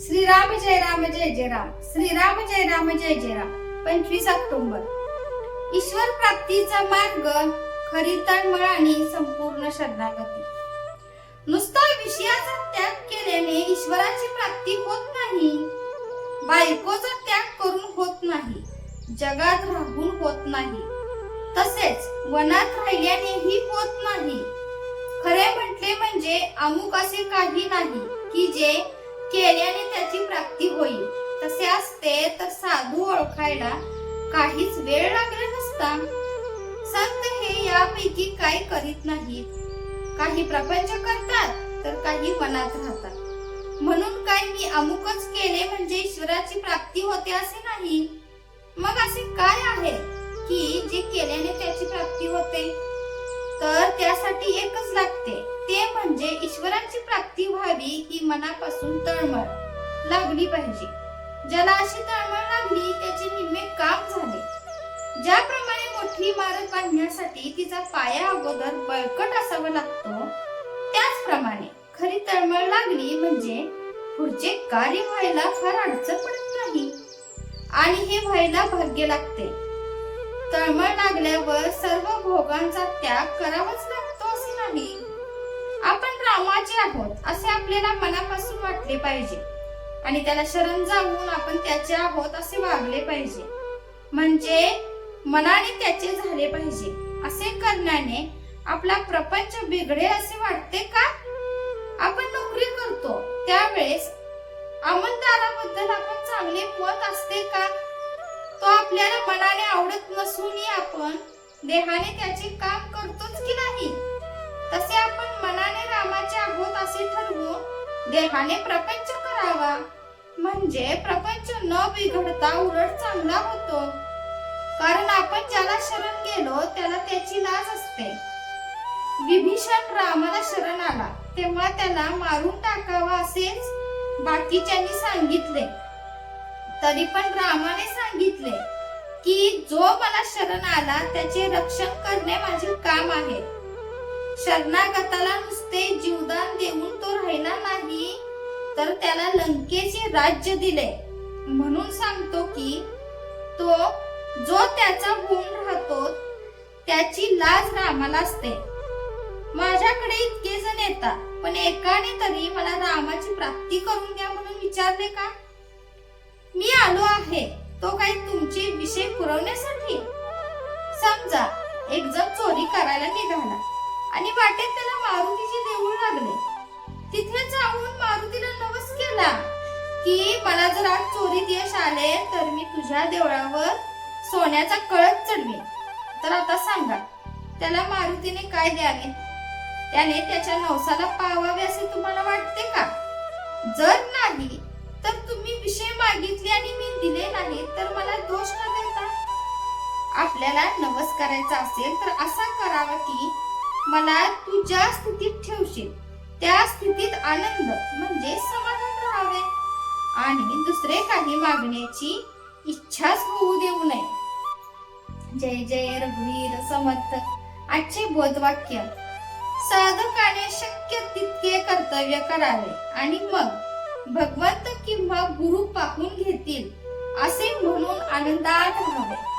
श्रीराम जय राम जय जय राम. श्रीराम जय राम जय जय राम. पंचवीस ऑक्टोबर. ईश्वर प्राप्तीचा मार्ग खरी तळमळ आणि संपूर्ण शरणागती. नुसता विषयाचा त्याग केल्याने ईश्वराची प्राप्ती होत नाही. बायकोचा त्याग करून होत नाही. जगात राहून होत नाही. तसेच वनात राहिल्यानेही होत नाही. खरे म्हटले म्हणजे अमुक असे काही नाही की जे होईल तसे असते तर साधू ओळखायला काहीच वेळ लागला नसता. संत हे यापैकी काय करीत नाहीत. काही प्रपंच करतात तर काही मनात राहतात. म्हणून काय मी अमुकच केले म्हणजे ईश्वराची प्राप्ती होते असे नाही? मग असे काय आहे की जे केल्याने त्याची प्राप्ती होते? तर त्यासाठी एकच लागते ते म्हणजे ईश्वराची प्राप्ती व्हावी ही मनापासून तळमळ. लागली पाहिजे. ज्याला अशी तळमळ लागली त्याचे निम्मे काम झाले. ज्याप्रमाणे मोठी इमारत बांधण्यासाठी तिचा पाया अगोदर बळकट असावा लागतो त्याचप्रमाणे खरी तळमळ लागली म्हणजे पुढचे कार्य व्हायला फार अडचण पडत नाही. आणि हे व्हायला भाग्य लागते. तळमळ लागल्यावर सर्व भोगांचा त्याग करावाच लागतो असे नाही. आपण रामाचे आहोत असे आपल्याला मनापासून वाटले पाहिजे. आणि त्याला शरण जाऊन आपण त्याचे आहोत असे वागले पाहिजे. म्हणजे मनाने त्याचे झाले पाहिजे. असे करण्याने आपला प्रपंच बिघडेल असे वाटते का? आपण नोकरी करतो त्यावेळेस अंमलदाराबद्दल आपण चांगले मत असते का? तो आपल्याला मनाने आवडत नसूनही आपण देहाने त्याचे काम करतोच की नाही? तसे आपण मनाने रामाचे आहोत असे ठरवून देहाने प्रपंच करावा. म्हणजे प्रपंच न बिघडता उलट चांगला होतो. कारण आपण ज्याला शरण गेलो त्याला त्याची लाज असते. विभीषण रामाला शरण आला. तेव्हा त्याला मारून टाकावा असेच बाकीच्यांनी सांगितले. तरी पण रामाने सांगितले की जो मला शरण आला त्याचे रक्षण करणे माझे काम आहे. शरणागताला नुसते जीवदान देऊन तो राहिला नाही. तर त्याला लंकेचे राज्य दिले. म्हणून सांगतो की तो जो त्याचा होऊन राहतो त्याची लाज रामाला असते. माझ्याकडे इतके जण येतात पण एकाने तरी मला रामाची प्राप्ती करून द्या म्हणून विचारले का? मी आलो आहे तो काही तुमचे विषय पुरवण्यासाठी? समजा एक जण चोरी करायला निघाला आणि वाटेत त्याला मारुतीचे देऊळ लागले. तिथे जाऊन मारुतीला नवस केला. की मला जर आज चोरीत यश आले तर मी तुझ्या देवळावर सोन्याचा कळस चढवेन. तर आता सांगा त्याला मारुतीने काय द्यावे? त्याने त्याच्या नवसाला पावावे असे तुम्हाला वाटते का? जर नाही तर तुम्ही विषय मागितले आणि मी दिले नाही तर मला दोष का देता? आपल्याला नवस करायचा असेल तर असा करावा की मला तुझ्या स्थितीत ठेवशील. त्या स्थितीत आनंद म्हणजे समाधान राहावे. आणि दुसरे काही मागण्याची इच्छाच होऊ देऊ नये. जय जय रघुवीर समर्थ. आजचे बोधवाक्य साधकाने शक्य तितके कर्तव्य करावे आणि मग भगवंत किंवा गुरु पाहून घेतील असे म्हणून आनंदात राहावे.